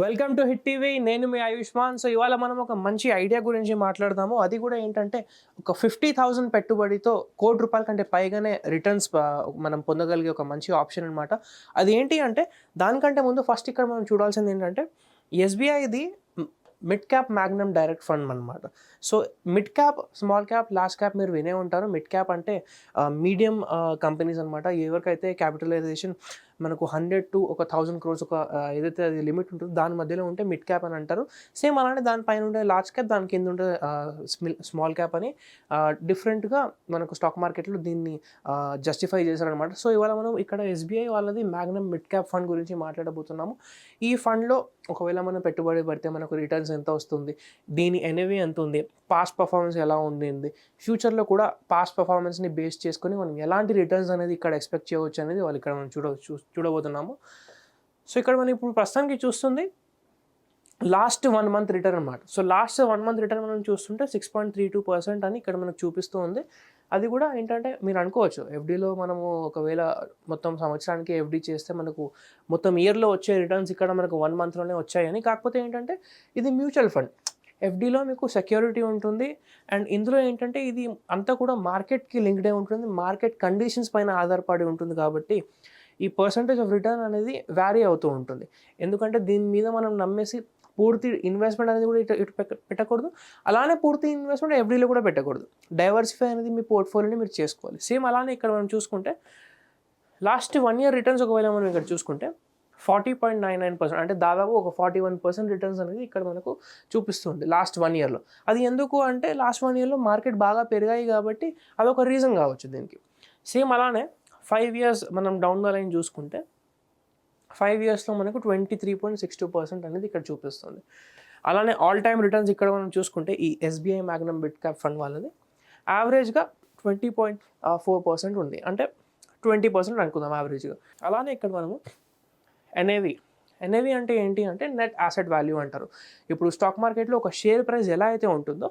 Welcome to hit TV నేను మీ Ayushman. So ఇవాళ మనం ఒక మంచి ఐడియా గురించి మాట్లాడదాము. అది కూడా ఏంటంటే ఒక ఫిఫ్టీ థౌజండ్ పెట్టుబడితో కోటి రూపాయల కంటే పైగానే రిటర్న్స్ మనం పొందగలిగే ఒక మంచి ఆప్షన్ అనమాట అది ఏంటి అంటే దానికంటే ముందు ఫస్ట్ ఇక్కడ మనం చూడాల్సింది ఏంటంటే ఎస్బీఐది mid cap magnum direct fund అనమాట so mid cap small cap large cap మీరు వినే ఉంటారు. మిడ్ క్యాప్ అంటే మీడియం కంపెనీస్ అనమాట ఎవరికైతే క్యాపిటలైజేషన్ మనకు హండ్రెడ్ టు ఒక థౌజండ్ క్రోర్స్ ఒక ఏదైతే అది లిమిట్ ఉంటుందో దాని మధ్యలో ఉంటే మిడ్ క్యాప్ అని అంటారు. సేమ్ అలానే దానిపైన ఉండే లార్జ్ క్యాప్ దాని కింద ఉండే స్మాల్ క్యాప్ అని డిఫరెంట్గా మనకు స్టాక్ మార్కెట్లో దీన్ని జస్టిఫై చేశారనమాట సో ఇవాళ మనం ఇక్కడ ఎస్బీఐ వాళ్ళది మ్యాగ్నమ్ మిడ్ క్యాప్ ఫండ్ గురించి మాట్లాడబోతున్నాము. ఈ ఫండ్లో ఒకవేళ మనం పెట్టుబడి పెడితే మనకు రిటర్న్స్ ఎంత వస్తుంది దీని ఎనవి ఎంత ఉంది పాస్ట్ పర్ఫార్మెన్స్ ఎలా ఉండింది ఫ్యూచర్లో కూడా పాస్ట్ పర్ఫార్మెన్స్ని బేస్ చేసుకొని మనం ఎలాంటి రిటర్న్స్ అనేది ఇక్కడ ఎక్స్పెక్ట్ చేయవచ్చు అనేది వాళ్ళు ఇక్కడ మనం చూడవచ్చు చూడబోతున్నాము. సో ఇక్కడ మనం ఇప్పుడు ప్రస్తుతానికి చూస్తుంది లాస్ట్ వన్ మంత్ రిటర్న్ అనమాట so last one month return మనం చూస్తుంటే six point three two percent అని ఇక్కడ మనకు చూపిస్తూ ఉంది. అది కూడా ఏంటంటే మీరు అనుకోవచ్చు ఎఫ్డీలో మనము ఒకవేళ మొత్తం సంవత్సరానికి ఎఫ్డీ చేస్తే మనకు మొత్తం ఇయర్లో వచ్చే రిటర్న్స్ ఇక్కడ మనకు వన్ మంత్లోనే వచ్చాయని. కాకపోతే ఏంటంటే ఇది మ్యూచువల్ ఫండ్ ఎఫ్డీలో మీకు సెక్యూరిటీ ఉంటుంది అండ్ ఇందులో ఏంటంటే ఇది అంతా కూడా మార్కెట్కి లింక్డ్ అయి ఉంటుంది. మార్కెట్ కండిషన్స్ పైన ఆధారపడి ఉంటుంది కాబట్టి ఈ పర్సంటేజ్ ఆఫ్ రిటర్న్ అనేది వ్యారీ అవుతూ ఉంటుంది. ఎందుకంటే దీని మీద మనం నమ్మేసి పూర్తి ఇన్వెస్ట్మెంట్ అనేది కూడా ఇటు ఇటు పెట్టకూడదు. అలానే పూర్తి ఇన్వెస్ట్మెంట్ ఎవ్రీలో కూడా పెట్టకూడదు. డైవర్సిఫై అనేది మీ పోర్ట్ఫోలియోని మీరు చేసుకోవాలి. సేమ్ అలానే ఇక్కడ మనం చూసుకుంటే లాస్ట్ వన్ ఇయర్ రిటర్న్స్ ఒకవేళ మనం ఇక్కడ చూసుకుంటే forty point nine nine percent అంటే దాదాపు ఒక ఫార్టీ వన్ పర్సెంట్ రిటర్న్స్ అనేది ఇక్కడ మనకు చూపిస్తుంది లాస్ట్ వన్ ఇయర్లో అది ఎందుకు అంటే లాస్ట్ వన్ ఇయర్లో మార్కెట్ బాగా పెరిగాయి కాబట్టి అదొక రీజన్ కావచ్చు దీనికి. సేమ్ అలానే ఫైవ్ ఇయర్స్ మనం డౌన్ ద లైన్ చూసుకుంటే ఫైవ్ ఇయర్స్లో మనకు twenty three point six two percent అనేది ఇక్కడ చూపిస్తుంది. అలానే ఆల్ టైమ్ రిటర్న్స్ ఇక్కడ మనం చూసుకుంటే ఈ SBI magnum mid cap fund వాళ్ళది యావరేజ్గా ట్వంటీ పాయింట్ ఫోర్ పర్సెంట్ ఉంది. అంటే ట్వంటీ పర్సెంట్ అనుకుందాం యావరేజ్గా అలానే ఇక్కడ మనము ఎన్ఏవి ఎన్ఏవి అంటే ఏంటి అంటే నెట్ యాసెట్ వాల్యూ అంటారు. ఇప్పుడు స్టాక్ మార్కెట్లో ఒక షేర్ ప్రైస్ ఎలా అయితే ఉంటుందో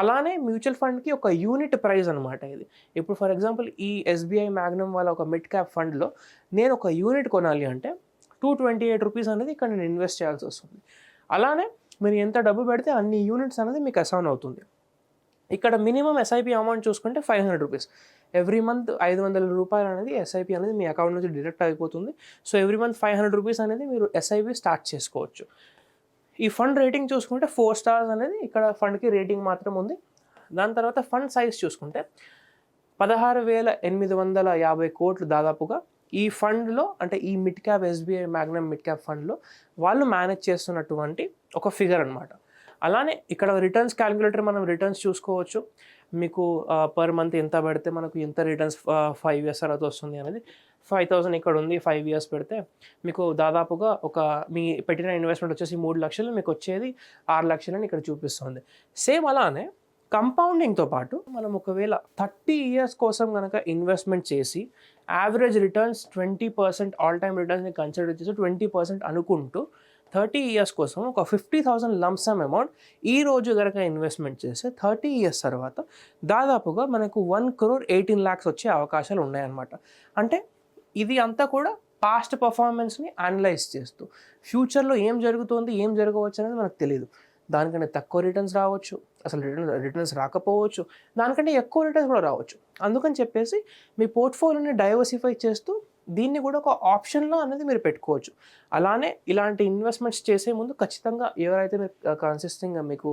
అలానే మ్యూచువల్ ఫండ్కి ఒక యూనిట్ ప్రైస్ అనమాట ఇది. ఇప్పుడు ఫర్ ఎగ్జాంపుల్ ఈ ఎస్బీఐ మ్యాగ్నమ్ వాళ్ళ ఒక మిడ్ క్యాప్ ఫండ్లో నేను ఒక యూనిట్ కొనాలి అంటే టూ ట్వంటీ ఎయిట్ రూపీస్ అనేది ఇక్కడ నేను ఇన్వెస్ట్ చేయాల్సి వస్తుంది. అలానే మీరు ఎంత డబ్బు పెడితే అన్ని యూనిట్స్ అనేది మీకు అసౌన్ అవుతుంది. ఇక్కడ మినిమం ఎస్ఐపి అమౌంట్ చూసుకుంటే five hundred rupees. Every month ఐదు వందల రూపాయలు అనేది ఎస్ఐపి అనేది మీ అకౌంట్ నుంచి డిడక్ట్ అయిపోతుంది. So every month five hundred rupees అనేది మీరు ఎస్ఐపి స్టార్ట్ చేసుకోవచ్చు. ఈ ఫండ్ రేటింగ్ చూసుకుంటే ఫోర్ స్టార్స్ అనేది ఇక్కడ ఫండ్కి రేటింగ్ మాత్రం ఉంది. దాని తర్వాత ఫండ్ సైజ్ చూసుకుంటే పదహారు వేల ఎనిమిది వందల యాభై కోట్లు దాదాపుగా ఈ ఫండ్లో అంటే ఈ mid cap SBI magnum mid cap ఫండ్లో వాళ్ళు మేనేజ్ చేస్తున్నటువంటి ఒక ఫిగర్ అనమాట అలానే ఇక్కడ రిటర్న్స్ క్యాలిక్యులేటర్ మనం రిటర్న్స్ చూసుకోవచ్చు. మీకు పర్ మంత్ ఎంత పెడితే మనకు ఎంత రిటర్న్స్ ఫైవ్ ఇయర్స్ తర్వాత వస్తుంది అనేది ఫైవ్ థౌసండ్ ఇక్కడ ఉంది ఫైవ్ ఇయర్స్ పెడితే మీకు దాదాపుగా ఒక మీ పెట్టిన ఇన్వెస్ట్మెంట్ వచ్చేసి మూడు లక్షలు మీకు వచ్చేది ఆరు లక్షలని ఇక్కడ చూపిస్తుంది. సేమ్ అలానే కంపౌండింగ్తో పాటు మనం ఒకవేళ థర్టీ ఇయర్స్ కోసం కనుక ఇన్వెస్ట్మెంట్ చేసి average returns twenty percent all time రిటర్న్స్ని consider చేసి ట్వంటీ పర్సెంట్ అనుకుంటూ థర్టీ ఇయర్స్ కోసం ఒక ఫిఫ్టీ థౌసండ్ లంసమ్ అమౌంట్ ఈ రోజు కనుక ఇన్వెస్ట్మెంట్ చేస్తే థర్టీ ఇయర్స్ తర్వాత దాదాపుగా మనకు వన్ క్రోర్ ఎయిటీన్ ల్యాక్స్ వచ్చే అవకాశాలు ఉన్నాయన్నమాట. అంటే ఇది అంతా కూడా పాస్ట్ పర్ఫార్మెన్స్ని అనలైజ్ చేస్తూ. ఫ్యూచర్లో ఏం జరుగుతుంది ఏం జరగవచ్చు అనేది మనకు తెలియదు దానికంటే తక్కువ రిటర్న్స్ రావచ్చు అసలు రిటర్న్ రిటర్న్స్ రాకపోవచ్చు దానికంటే ఎక్కువ రిటర్న్స్ కూడా రావచ్చు. అందుకని చెప్పేసి మీ పోర్ట్ఫోలియోని డైవర్సిఫై చేస్తూ దీన్ని కూడా ఒక ఆప్షన్లో అనేది మీరు పెట్టుకోవచ్చు. అలానే ఇలాంటి ఇన్వెస్ట్మెంట్స్ చేసే ముందు ఖచ్చితంగా ఎవరైతే మీరు కన్సిస్టింగ్గా మీకు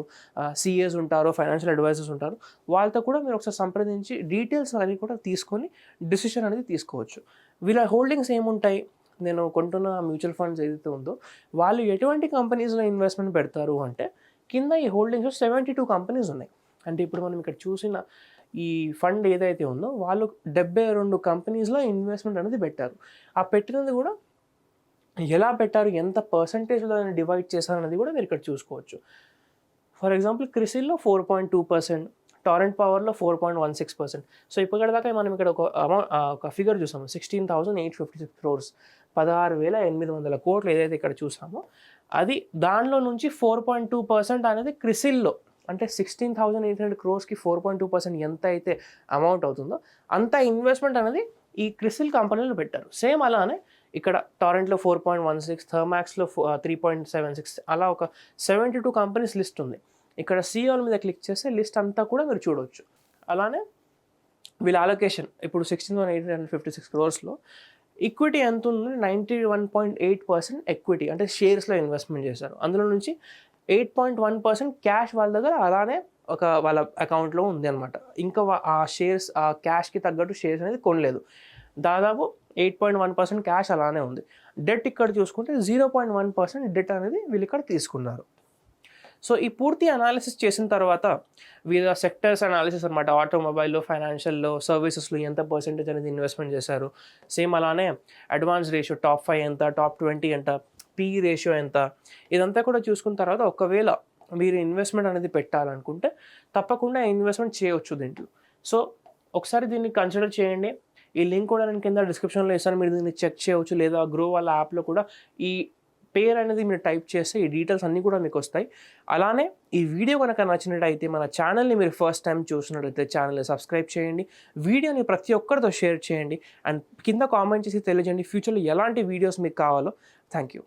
సిఏస్ ఉంటారో ఫైనాన్షియల్ అడ్వైజర్స్ ఉంటారో వాళ్ళతో కూడా మీరు ఒకసారి సంప్రదించి డీటెయిల్స్ అనేవి కూడా తీసుకొని డిసిషన్ అనేది తీసుకోవచ్చు. వీళ్ళ హోల్డింగ్స్ ఏముంటాయి? నేను కొంటున్న మ్యూచువల్ ఫండ్స్ ఏదైతే ఉందో వాళ్ళు ఎటువంటి కంపెనీస్లో ఇన్వెస్ట్మెంట్ పెడతారు అంటే కింద ఈ హోల్డింగ్స్ సెవెంటీ టూ కంపెనీస్ ఉన్నాయి. అంటే ఇప్పుడు మనం ఇక్కడ చూసిన ఈ ఫండ్ ఏదైతే ఉందో వాళ్ళు డెబ్బై రెండు కంపెనీస్లో ఇన్వెస్ట్మెంట్ అనేది పెట్టారు. ఆ పెట్టినది కూడా ఎలా పెట్టారు ఎంత పర్సంటేజ్లో దాన్ని డివైడ్ చేశారు అనేది కూడా మీరు ఇక్కడ చూసుకోవచ్చు. For example క్రిసిల్లో four point two percent torrent పవర్లో four point one six percent so ఇప్పటిదాకా మనం ఇక్కడ ఒక అమౌంట్ ఒక ఫిగర్ చూసాము. Sixteen thousand eight fifty six crores పదహారు వేల ఎనిమిది వందల కోట్లు ఏదైతే ఇక్కడ చూసామో అది దానిలో నుంచి ఫోర్ పాయింట్ టూ పర్సెంట్ అనేది క్రిసిల్లో అంటే సిక్స్టీన్ థౌసండ్ ఎయిట్ హండ్రెడ్ క్రోర్స్కి ఫోర్ పాయింట్ టూ పర్సెంట్ ఎంత అయితే అమౌంట్ అవుతుందో అంత ఇన్వెస్ట్మెంట్ అనేది ఈ క్రిసిల్ కంపెనీలో పెట్టారు. సేమ్ అలానే ఇక్కడ టారెంట్లో ఫోర్ పాయింట్ వన్ సిక్స్ థర్మాక్స్లో త్రీ పాయింట్ సెవెన్ సిక్స్ అలా ఒక సెవెంటీ టూ కంపెనీస్ లిస్ట్ ఉంది. ఇక్కడ సిఓల మీద క్లిక్ చేస్తే లిస్ట్ అంతా కూడా మీరు చూడవచ్చు అలానే వీళ్ళ అలొకేషన్ ఇప్పుడు sixteen one eight hundred fifty six క్రోర్స్లో equity ఎంత ఉంది? Ninety one point eight percent equity అంటే షేర్స్లో ఇన్వెస్ట్మెంట్ చేశారు. అందులో నుంచి eight point one percent cash వాళ్ళ దగ్గర అలానే ఒక వాళ్ళ అకౌంట్లో ఉంది అనమాట ఇంకా ఆ షేర్స్ ఆ క్యాష్కి తగ్గట్టు షేర్స్ అనేది కొనలేదు. దాదాపు eight point one percent cash అలానే ఉంది. డెట్ ఇక్కడ చూసుకుంటే zero point one percent debt అనేది వీళ్ళు ఇక్కడ తీసుకున్నారు. సో ఈ పూర్తి అనాలిసిస్ చేసిన తర్వాత వీళ్ళ సెక్టర్స్ అనాలిసిస్ అనమాట ఆటోమొబైల్లో ఫైనాన్షియల్లో సర్వీసెస్లో ఎంత పర్సెంటేజ్ అనేది ఇన్వెస్ట్మెంట్ చేశారు? సేమ్ అలానే అడ్వాన్స్ రేషియో టాప్ ఫైవ్ ఎంత టాప్ ట్వంటీ ఎంత? పీ రేషియో ఎంత? ఇదంతా కూడా చూసుకున్న తర్వాత ఒకవేళ మీరు ఇన్వెస్ట్మెంట్ అనేది పెట్టాలనుకుంటే తప్పకుండా ఇన్వెస్ట్మెంట్ చేయవచ్చు దీంట్లో. సో ఒకసారి దీన్ని కన్సిడర్ చేయండి. ఈ లింక్ కూడా నేను కింద డిస్క్రిప్షన్లో ఇస్తాను. మీరు దీన్ని చెక్ చేయవచ్చు లేదా గ్రో వాళ్ళ యాప్లో కూడా ఈ పేరు అనేది మీరు టైప్ చేస్తే ఈ డీటెయిల్స్ అన్నీ కూడా మీకు వస్తాయి. అలానే ఈ వీడియో కనుక నచ్చినట్టయితే మన ఛానల్ని మీరు ఫస్ట్ టైం చూసినట్టయితే ఛానల్ని సబ్స్క్రైబ్ చేయండి. వీడియోని ప్రతి ఒక్కరితో షేర్ చేయండి. అండ్ కింద కామెంట్ చేసి తెలియజేయండి ఫ్యూచర్లో ఎలాంటి వీడియోస్ మీకు కావాలో. Thank you